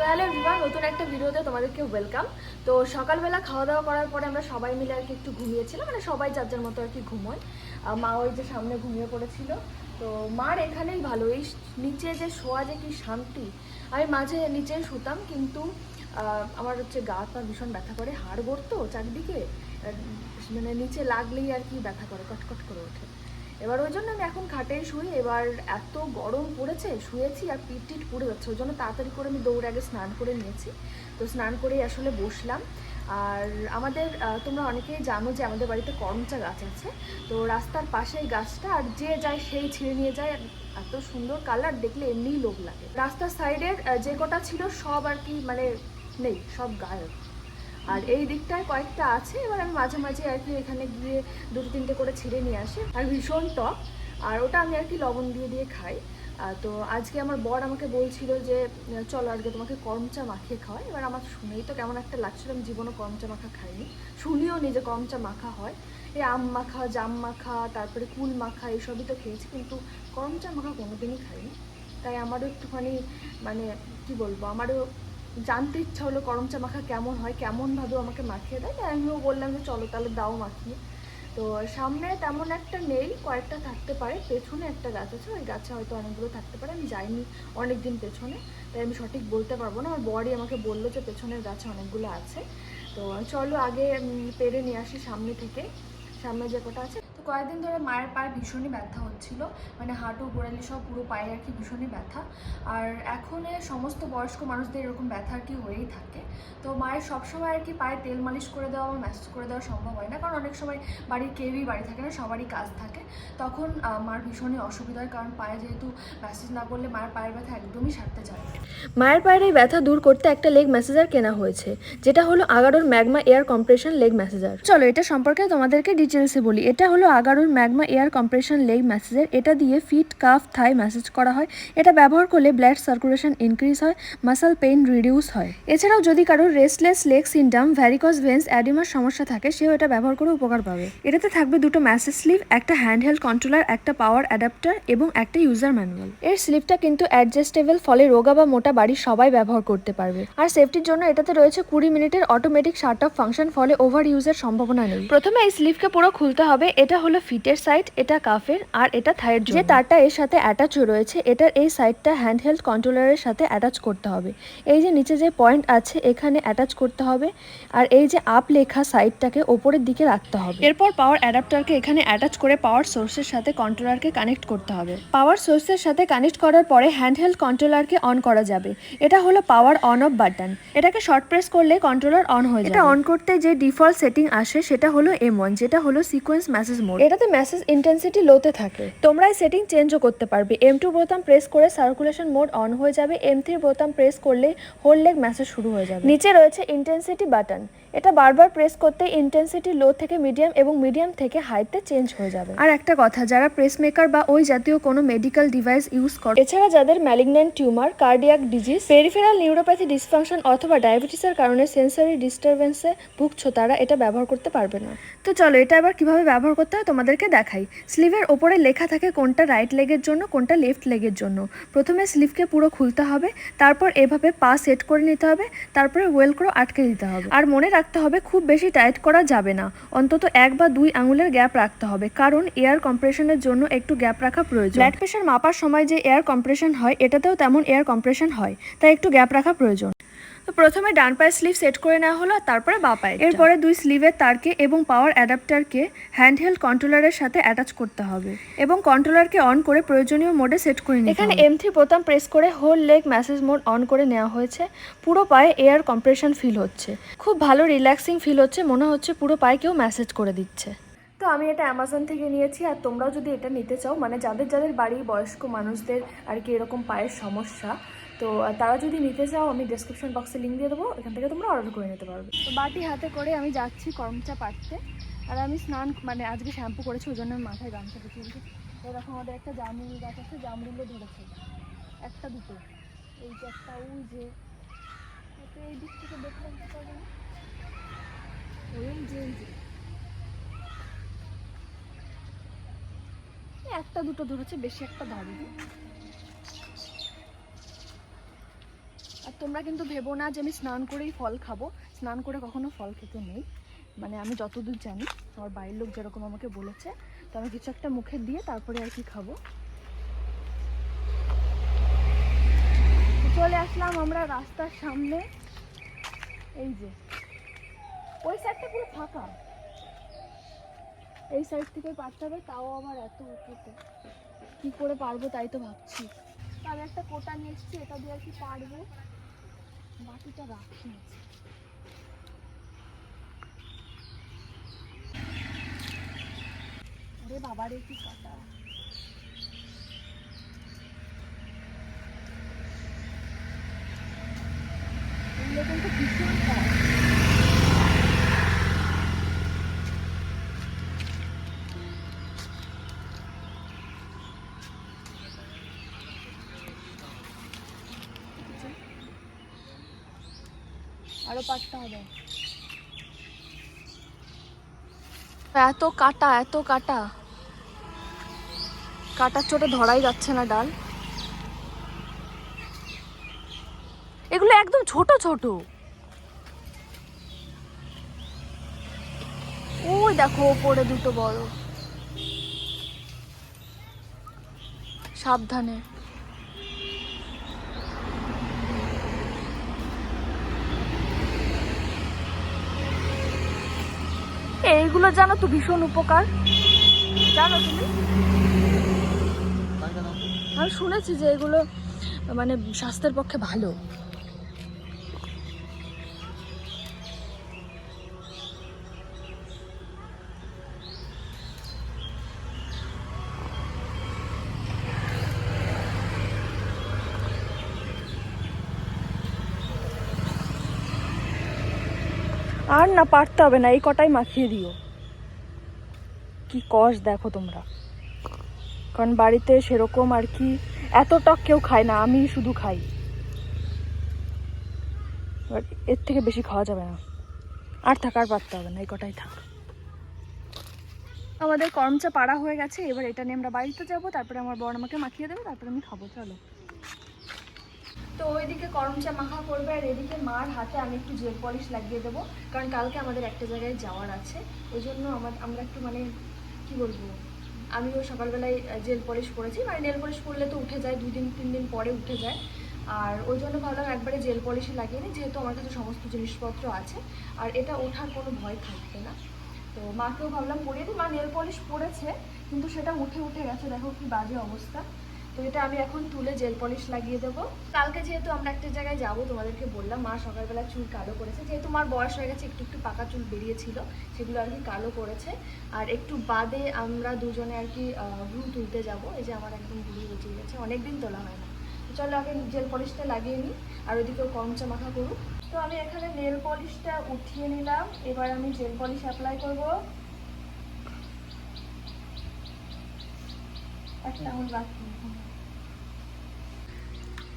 তো hello everyone নতুন একটা ভিডিওতে তোমাদেরকে ওয়েলকাম তো সকালবেলা খাওয়া দাওয়া করার পরে আমরা সবাই মিলে আর কি একটু ঘুমিয়েছিলাম মানে সবাই যার যার মতো আর কি ঘুমোয়। মা ওই যে সামনে ঘুমিয়ে পড়েছিল। তো মার এখানেই ভালো, এই নিচে যে শোয়া যে কি শান্তি, আমি মাঝে নিচে শুতাম কিন্তু আমার হচ্ছে গা পা ভীষণ ব্যথা করে, হাড় তো চারদিকে মানে নিচে লাগলেই আর কি ব্যথা করে, কটকট করে ওঠে। এবার ওই জন্য আমি এখন খাটেই শুই, এবার এত গরম পড়েছে, শুয়েছি আর পিট টিট পুড়ে যাচ্ছে। ওই জন্য তাড়াতাড়ি করে আমি দৌড়ে আগে স্নান করে নিয়েছি। তো স্নান করেই আসলে বসলাম। আর আমাদের তোমরা অনেকেই জানো যে আমাদের বাড়িতে করমচা গাছ আছে। তো রাস্তার পাশেই গাছটা, আর যে যায় সেই ছিঁড়ে নিয়ে যায়। এত সুন্দর কালার, দেখলে এমনিই লোভ লাগে। রাস্তার সাইডের যে কটা ছিল সব আর কি মানে নেই, সব গায়েব। আর এই দিকটায় কয়েকটা আছে, এবার আমি মাঝে মাঝে আর কি এখানে গিয়ে দুটো তিনটে করে ছিঁড়ে নিয়ে আসি। আর ভীষণ টক। আর ওটা আমি আর কি লবণ দিয়ে দিয়ে খাই। তো আজকে আমার বর আমাকে বলছিল যে, চলো আজকে তোমাকে করমচা মাখিয়ে খাওয়াই। এবার আমার শুনেই তো কেমন একটা লাগছিল, আমি জীবনও করমচা মাখা খাইনি। শুনিও নি যে করমচা মাখা হয়। এই আম মাখা, জাম মাখা, তারপরে কুল মাখা, এইসবই তো খেয়েছি, কিন্তু করমচা মাখা কোনোদিনই খাইনি। তাই আমারও একটুখানি মানে কি বলব, আমারও জানতে ইচ্ছা হলো করম চা মাখা কেমন হয়? কেমনভাবে আমাকে মাখিয়ে দেয়? তাই আমিও বললাম যে, চলো তাহলে দাও মাখিয়ে। তো সামনে তেমন একটা নেই, কয়েকটা থাকতে পারে। পেছনে একটা গাছ আছে, ওই গাছে হয়তো অনেকগুলো থাকতে পারে, আমি যাইনি অনেক দিন পেছনে। তাই আমি সঠিক বলতে পারব না। আমার বড়ি আমাকে বলল যে, পেছনের গাছে অনেকগুলো আছে। তো চলো আগে পেরে নিয়ে আসি সামনে থেকে। সামনে যে কটা আছে তো কয়েকদিন ধরে মায়ের পায়ে ভীষণই ব্যথা হচ্ছিল। মানে হাঁটু গোড়ালি সব পুরো পায়ে আর কি ভীষণই ব্যথা। আর এখন সমস্ত বয়স্ক মানুষদের এরকম ব্যথা আর কি হয়েই থাকে। তো মায়ের সবসময় আর কি পায়ে তেল মালিশ করে দেওয়া বা ম্যাসেজ করে দেওয়া সম্ভব হয় না। কারণ অনেক সময় বাড়ির কেউই বাড়ি থাকে না সবারই কাজ থাকে। তখন মার ভীষণই অসুবিধা হয়। কারণ পায়ে যেহেতু ম্যাসেজ না করলে মায়ের পায়ের ব্যথা একদমই সারতে চায় না। মায়ের পায়ের এই ব্যথা দূর করতে একটা লেগ ম্যাসেজার কেনা হয়েছে। যেটা হলো আগারোর Magma air compression leg massager চলো এটা সম্পর্কে তোমাদেরকে ডিটেলসে বলি। এটা হলো আগারোর Magma air compression leg massager, এটা দিয়ে ফিট কাফ থাই ম্যাসেজ করা হয়। এটা ব্যবহার করলে ব্লাড সার্কুলেশন ইনক্রিজ হয়, মাসাল পেইন রিডিউস হয়। এছাড়াও যদি কারোর restless leg syndrome varicose veins অ্যাডিমার সমস্যা থাকে, সেও এটা ব্যবহার করে উপকার পাবে। এটাতে থাকবে দুটো ম্যাসেজ স্লিভ একটা হ্যান্ড হ্যান্ডহেল্ড কন্ট্রোলার একটা পাওয়ার অ্যাডাপ্টার এবং একটা ইউজার ম্যানুয়াল এর স্লিপটা কিন্তু অ্যাডজাস্টেবল ফলে রোগা বা মোটা বাড়ির সবাই ব্যবহার করতে পারবে। আর সেফটির জন্য এটাতে রয়েছে কুড়ি মিনিটের অটোমেটিক শার্ট অফ ফাংশন ফলে ওভার ইউজের সম্ভাবনা নেই। প্রথমে এই স্লিভকে পুরো খুলতে হবে, এটা হলো ফিটের সাইড এটা কাফের আর এটা থাইয়ের যে তারটা এর সাথে অ্যাটাচ রয়েছে এটার এই সাইডটা হ্যান্ডহেল্ড কন্ট্রোলারের সাথে অ্যাটাচ করতে হবে। এই যে নিচে যে পয়েন্ট আছে এখানে অ্যাটাচ করতে হবে আর এই যে আপ লেখা সাইডটাকে ওপরের দিকে রাখতে হবে। এরপর পাওয়ার অ্যাডাপ্টারকে এখানে অ্যাটাচ করে পাওয়ার সোর্সের সাথে কন্ট্রোলারকে কানেক্ট করতে হবে। পাওয়ার সোর্সের সাথে কানেক্ট করার পরে হ্যান্ডহেল্ড কন্ট্রোলারকে অন করা যাবে। এটা হলো পাওয়ার অন অফ বাটন এটাকে শর্ট প্রেস করলে কন্ট্রোলার অন হয়ে যাবে। এটা অন করতে যে ডিফল্ট সেটিং আসে সেটা হলো এম ওয়ান যেটা হলো সিকোয়েন্স মেসেজ মোড এটাতে মেসেজ ইন্টেন্সিটি লোতে থাকে। তোমরা এই সেটিং চেঞ্জও করতে পারবে। এম টু বোতাম প্রেস করে সার্কুলেশন মোড অন হয়ে যাবে। এম থ্রি বোতাম প্রেস করলে হোল লেগ মেসেজ শুরু হয়ে যাবে। নিচে রয়েছে ইন্টেন্সিটি বাটন এটা বারবার প্রেস করতে ইন্টেন্সিটি লো থেকে মিডিয়াম এবং মিডিয়াম থেকে হাইতে চেঞ্জ হয়ে যাবে। আর একটা কথা যারা প্রেস মেকার বা ওই জাতীয় কোনো মেডিকেল ডিভাইস ইউজ করে এছাড়া যাদের malignant tumour cardiac disease peripheral neuropathy dysfunction অথবা ডায়াবেটিসের কারণে সেন্সরি ডিস্টারবেন্সে ভুগছ তারা এটা ব্যবহার করতে পারবে না। তো চলো এটা আবার কীভাবে ব্যবহার করতে হয় তোমাদেরকে দেখাই। স্লিভের ওপরে লেখা থাকে কোনটা রাইট লেগের জন্য কোনটা লেফট লেগের জন্য। প্রথমে স্লিভকে পুরো খুলতে হবে তারপর এভাবে পা সেট করে নিতে হবে তারপরে ওয়েল ওয়েলক্রো আটকে দিতে হবে। আর মনে রাখতে হবে, খুব বেশি টাইট করা যাবে না। অন্তত এক বা দুই আঙুলের গ্যাপ রাখতে হবে, কারণ এয়ার কম্প্রেশনের জন্য একটু গ্যাপ রাখা প্রয়োজন। ব্লাড প্রেশার মাপার সময় যে এয়ার কম্প্রেশন হয়, এটাতেও তেমন এয়ার কম্প্রেশন হয়, তাই একটু গ্যাপ রাখা প্রয়োজন। তো প্রথমে ডান পায়ের স্লিভ সেট করে নেওয়া হলো আর তারপরে বা পায়ে এরপরে দুই স্লিভের তারকে এবং পাওয়ার অ্যাডাপ্টারকে হ্যান্ডহেল্ড কন্ট্রোলারের সাথে অ্যাটাচ করতে হবে এবং কন্ট্রোলারকে অন করে প্রয়োজনীয় মোডে সেট করে নিতে এখানে এম থ্রি বোতাম প্রেস করে whole leg massage mode on করে নেওয়া হয়েছে। পুরো পায়ে এয়ার কম্প্রেশন ফিল হচ্ছে। খুব ভালো রিল্যাক্সিং ফিল হচ্ছে মনে হচ্ছে পুরো পায়ে কেউ মেসেজ করে দিচ্ছে। তো আমি এটা অ্যামাজন থেকে নিয়েছি আর তোমরাও যদি এটা নিতে চাও মানে যাদের যাদের বাড়ি বয়স্ক মানুষদের আর কি এরকম পায়ের সমস্যা তো তারা যদি নিতে চাও, আমি ডেসক্রিপশন বক্সে লিঙ্ক দিয়ে দেবো, এখান থেকে তোমরা অর্ডার করে নিতে পারবে। তো বাটি হাতে করে আমি যাচ্ছি করমচা পাড়তে, আর আমি স্নান মানে আজকে শ্যাম্পু করেছি, ওই জন্য আমি মাথায় গামছা তো দেখো আমাদের একটা জামরুল গাছ আছে জামরুলও ধরেছে। একটা দুটো। এই যে একটা ওই যে এই দিক থেকে দেখলাম যে একটা দুটো ধরেছে, বেশি একটা ধরেনি আর তোমরা কিন্তু ভেবো না যে আমি স্নান করেই ফল খাব। স্নান করে কখনো ফল খেতে নেই। মানে আমি যতদূর জানি, আমার বাড়ির লোক যেরকম আমাকে বলেছে, তো আমি কিছু একটা মুখে দিয়ে তারপরে আর কি খাব। চলে আসলাম আমরা রাস্তার সামনে। এই যে। ওই সাইডটা পুরো ফাঁকা। এই সাইড থেকে পারতে হবে, তাও আমার এত উঁচুতে। কি করে পারব তাই তো ভাবছি। আমি একটা কোটা নিয়ে এসেছি, এটা দিয়ে আর কি পারব। বাকিটা রাখি। ওরে বাবারে কি এগুলো কিন্তু ভীষণ কাটা আরও পারতে হবে। এত কাটা এত কাটা। কাটার চোটে ধরাই যাচ্ছে না ডাল। এগুলো একদম ছোট ছোট। ওই দেখো, ওপরে দুটো বড়। সাবধানে। এইগুলো জানো তো ভীষণ উপকার। জানো তুমি? আমি শুনেছি যে এগুলো মানে স্বাস্থ্যের পক্ষে ভালো। আর না পারতে হবে না, এই কটাই মাখিয়ে দিও। কি কষ দেখো তোমরা। কারণ বাড়িতে সেরকম আর কি এত টক কেউ খায় না আমি শুধু খাই। এবার এর থেকে বেশি খাওয়া যাবে না। আর থাক, আর পারতে হবে না, এই কটাই থাক। আমাদের করমচা পাড়া হয়ে গেছে, এবার এটা নিয়ে আমরা বাড়িতে যাব, তারপরে আমার বর আমাকে মাখিয়ে দেবে, তারপরে আমি খাব, চলো। তো ওইদিকে করমচা মাখা করবে আর এদিকে মার হাতে আমি একটু জেল পলিশ লাগিয়ে দেবো। কারণ কালকে আমাদের একটা জায়গায় যাওয়ার আছে। ওই জন্য আমার, আমরা একটু মানে কি বলব? আমিও সকালবেলায় জেল পলিশ করেছি। মানে নেল পলিশ করলে তো উঠে যায়, দুই দিন, তিন দিন পরে উঠে যায়। আর ওই জন্য ভাবলাম একবারে জেল পলিশে লাগিয়ে নিই, যেহেতু আমার কাছে সমস্ত জিনিসপত্র আছে। আর এটা ওঠার কোনো ভয় থাকবে না। তো মাকেও ভাবলাম পরিয়ে দিই। মা নেল পলিশ পরেছে, কিন্তু সেটা উঠে উঠে গেছে। দেখো কি বাজে অবস্থা। তো এটা আমি এখন তুলে জেল পলিশ লাগিয়ে দেবো। কালকে যেহেতু আমরা একটা জায়গায় যাব, তোমাদেরকে বললাম, মা সকালবেলা চুল কালো করেছে। যেহেতু মার বয়স হয়ে গেছে, একটু একটু পাকা চুল বেরিয়েছিল, সেগুলো আর কি কালো করেছে। আর একটু বাদে আমরা দুজনে আর কি ভ্রু তুলতে যাব। এই যে আমার একদম ভুড়ি বেঁচে গেছে, অনেকদিন তোলা হয় না। চলো আগে জেল পলিশটা লাগিয়ে নিই, আর ওইদিকেও কমচা মাখা করুক। তো আমি এখানে নেল পলিশটা উঠিয়ে নিলাম। এবার আমি জেল পলিশ অ্যাপ্লাই করব।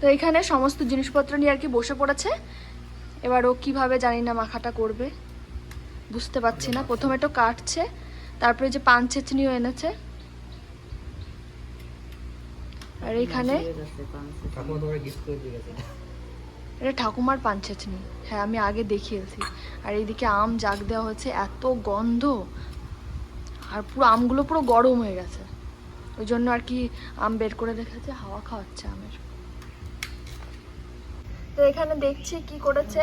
তো এখানে সমস্ত জিনিসপত্র নিয়ে আর কি বসে পড়েছে? এবার ও কীভাবে জানি না মাখাটা করবে। বুঝতে পারছি না। প্রথমে তো কাটছে তারপরে যে পান ছেচনিও এনেছে। আর এখানে এটা ঠাকুমার পান ছেচনি। হ্যাঁ আমি আগে দেখিয়েছি। আর এইদিকে আম জাগ দেওয়া হয়েছে এত গন্ধ। আর পুরো আমগুলো পুরো গরম হয়ে গেছে। ওই জন্য আর কি আম বের করে রেখেছে হাওয়া খাওয়াচ্ছে আমের। তো এখানে দেখছি কি করেছে।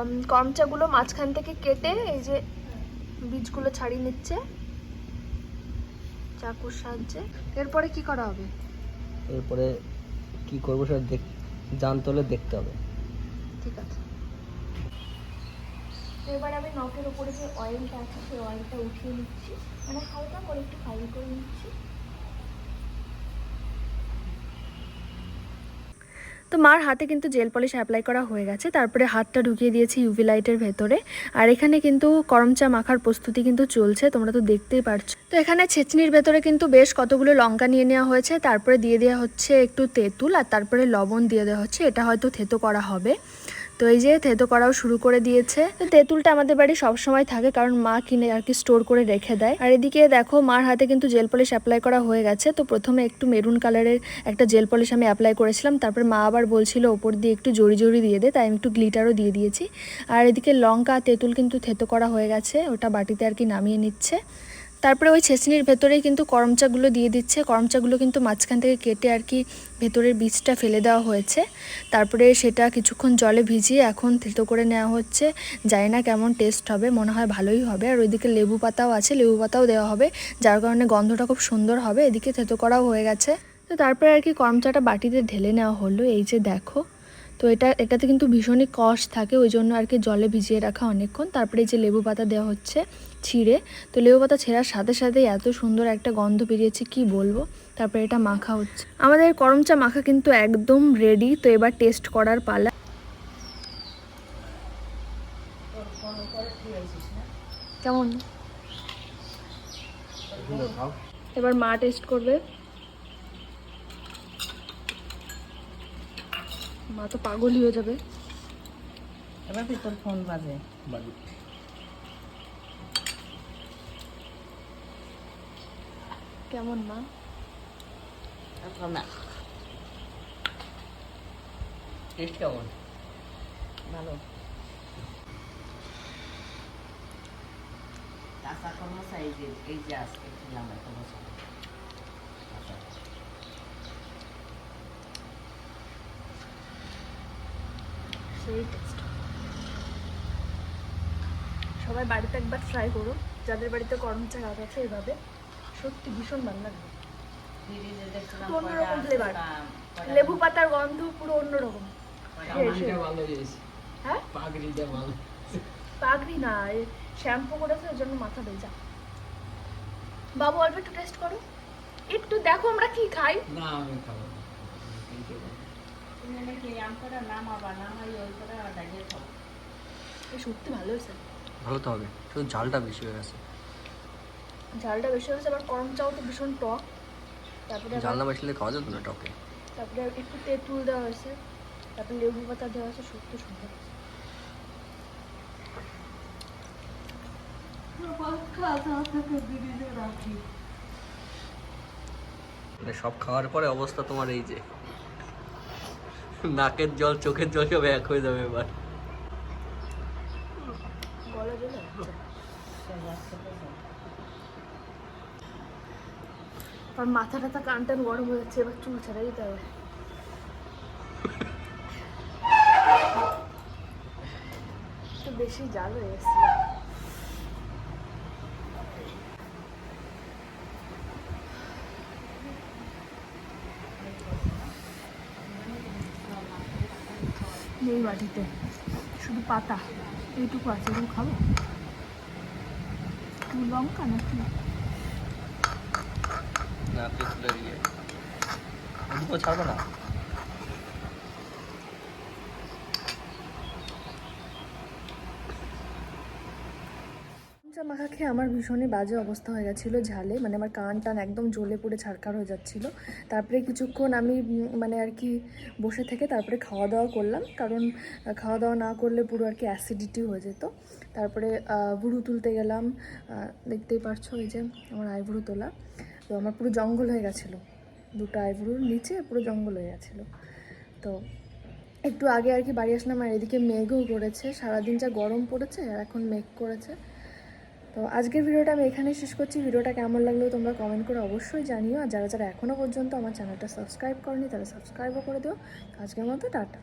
উম, করমচাগুলো মাঝখান থেকে কেটে এই যে বীজগুলো ছাড়িয়ে নিচ্ছে। চাকুর সাহায্যে। এরপরে কি করা হবে? এরপরে কি করব সেটা দেখ জানতে হলে দেখতে হবে। ঠিক আছে। এবার আমি নখের উপরে যে অয়েলটা আছে সেই অয়েলটা উঠিয়ে নিচ্ছি। মানে হালকা করে একটু ফাইল করে নিচ্ছি। তো মার হাতে কিন্তু জেল পলিশ অ্যাপ্লাই করা হয়ে গেছে। তারপরে হাতটা ঢুকিয়ে দিয়েছি ইউভি লাইটের ভেতরে। আর এখানে কিন্তু করমচা মাখার প্রস্তুতি কিন্তু চলছে, তোমরা তো দেখতেই পারছ। তো এখানে ছেচনির ভেতরে কিন্তু বেশ কতগুলো লঙ্কা নিয়ে নেওয়া হয়েছে। তারপরে দিয়ে দেওয়া হচ্ছে একটু তেঁতুল আর তারপরে লবণ দিয়ে দেওয়া হচ্ছে। এটা হয়তো থেতো করা হবে। তো এই যে থেতো করাও শুরু করে দিয়েছে। তো তেঁতুলটা আমাদের বাড়ি সবসময় থাকে কারণ মা কিনে আর কি স্টোর করে রেখে দেয়। আর এদিকে দেখো, মার হাতে কিন্তু জেল পলিশ অ্যাপ্লাই করা হয়ে গেছে। তো প্রথমে একটু মেরুন কালারের একটা জেল পলিশ আমি অ্যাপ্লাই করেছিলাম। তারপর মা আবার বলছিল, ওপর দিয়ে একটু জড়ি জড়ি দিয়ে দে। তাই আমি একটু গ্লিটারও দিয়ে দিয়েছি। আর এদিকে লঙ্কা, তেঁতুল কিন্তু থেতো করা হয়ে গেছে। ওটা বাটিতে আর কি নামিয়ে নিচ্ছে। তারপরে ওই ছেঁচনির ভেতরেই কিন্তু করমচাগুলো দিয়ে দিচ্ছে। করমচাগুলো কিন্তু মাঝখান থেকে কেটে আর কি ভেতরের বীজটা ফেলে দেওয়া হয়েছে। তারপরে সেটা কিছুক্ষণ জলে ভিজিয়ে এখন থেতো করে নেওয়া হচ্ছে। জানি না কেমন টেস্ট হবে, মনে হয় ভালোই হবে। আর ওইদিকে লেবু পাতাও আছে, লেবু পাতাও দেওয়া হবে, যার কারণে গন্ধটা খুব সুন্দর হবে। এদিকে থেতো করাও হয়ে গেছে। তো তারপরে আর কি করমচাটা বাটিতে ঢেলে নেওয়া হলো। এই যে দেখো তো এটা এটাতে কিন্তু ভীষণই কষ থাকে ওই জন্য আর কি জলে ভিজিয়ে রাখা অনেকক্ষণ। তারপরে যে লেবু পাতা দেওয়া হচ্ছে ছিঁড়ে তো লেবু পাতা ছেঁড়ার সাথে সাথে এত সুন্দর একটা গন্ধ বেরিয়েছে কি বলব? তারপরে এটা মাখা হচ্ছে। আমাদের করমচা মাখা কিন্তু একদম রেডি তো এবার টেস্ট করার পালা। কেমন? এবার মা টেস্ট করবে। মা তো পাগল হয়ে যাবে। এবার কি তোর ফোন বাজে। বাজে। কেমন মা? এখন না। টেস্ট কেমন? ভালো। কাঁচা যে এই যে আজকে খেলাম এত বছর। সেই টেস্ট সবাই বাড়িতে একবার ট্রাই করো। যাদের বাড়িতে করমচা গাছ আছে এভাবে। সত্যি ভীষণ ভালো লাগবে অন্যরকম কয়টা লেবু পাতার গন্ধ পুরো অন্যরকম। হ্যাঁ? পাগড়ি না শ্যাম্পু করেছে ওর জন্য মাথা ভেজা বাবু অল্প একটু টেস্ট করো। একটু দেখো আমরা কি খাই। না আমি খাব সত্যি ভালো হয়েছে। ভালো তো হবে শুধু ঝালটা বেশি হয়ে গেছে। ঝালটা বেশি হয়েছে আবার করমচাও তো ভীষণ টক। তারপরে আবার- ঝাল না বেশি খাওয়া যেত না টকে। তারপরে একটু তেঁতুল দেওয়া হয়েছে তারপরে লেবু পাতা দেওয়া হয়েছে সত্যি সুন্দর মানে সব খাওয়ার পরে অবস্থা তোমার এই যে। নাকের জল চোখের জল সব এক হয়ে যাবে এবার। আর মাথা টাথা কান টান গরম হয়ে যাচ্ছে এবার চুল ছাড়াই দিতে হবে। একটু বেশি জাল হয়ে এসছে নেই বাটিতে। শুধু পাতা এইটুকু আছে। এগুলো খাব? লঙ্কা নাকি? না ছাড়বো না চা মাখা খেয়ে আমার ভীষণই বাজে অবস্থা হয়ে গেছিল ঝালে। মানে আমার কান টান একদম জ্বলে পুড়ে ছাড়কার হয়ে যাচ্ছিল। তারপরে কিছুক্ষণ আমি মানে আর কি বসে থেকে তারপরে খাওয়া দাওয়া করলাম। কারণ খাওয়া দাওয়া না করলে পুরো আর কি অ্যাসিডিটি হয়ে যেত। তারপরে ভুরু তুলতে গেলাম। দেখতেই পারছ এই যে আমার আইভুরু তোলা। তো আমার পুরো জঙ্গল হয়ে গেছিল। দুটো আইভুরুর নিচে পুরো জঙ্গল হয়ে গেছিল। তো একটু আগে আর কি বাড়ি আসলাম আর এদিকে মেঘও করেছে। সারাদিন যা গরম পড়েছে আর এখন মেঘ করেছে। তো আজকের ভিডিওটা আমি এখানেই শেষ করছি। ভিডিওটা কেমন লাগল তোমরা কমেন্ট করে অবশ্যই জানিও। আর যারা যারা এখনও পর্যন্ত আমার চ্যানেলটা সাবস্ক্রাইব করনি তারা সাবস্ক্রাইবও করে দিও। আজকের মতো, টাটা।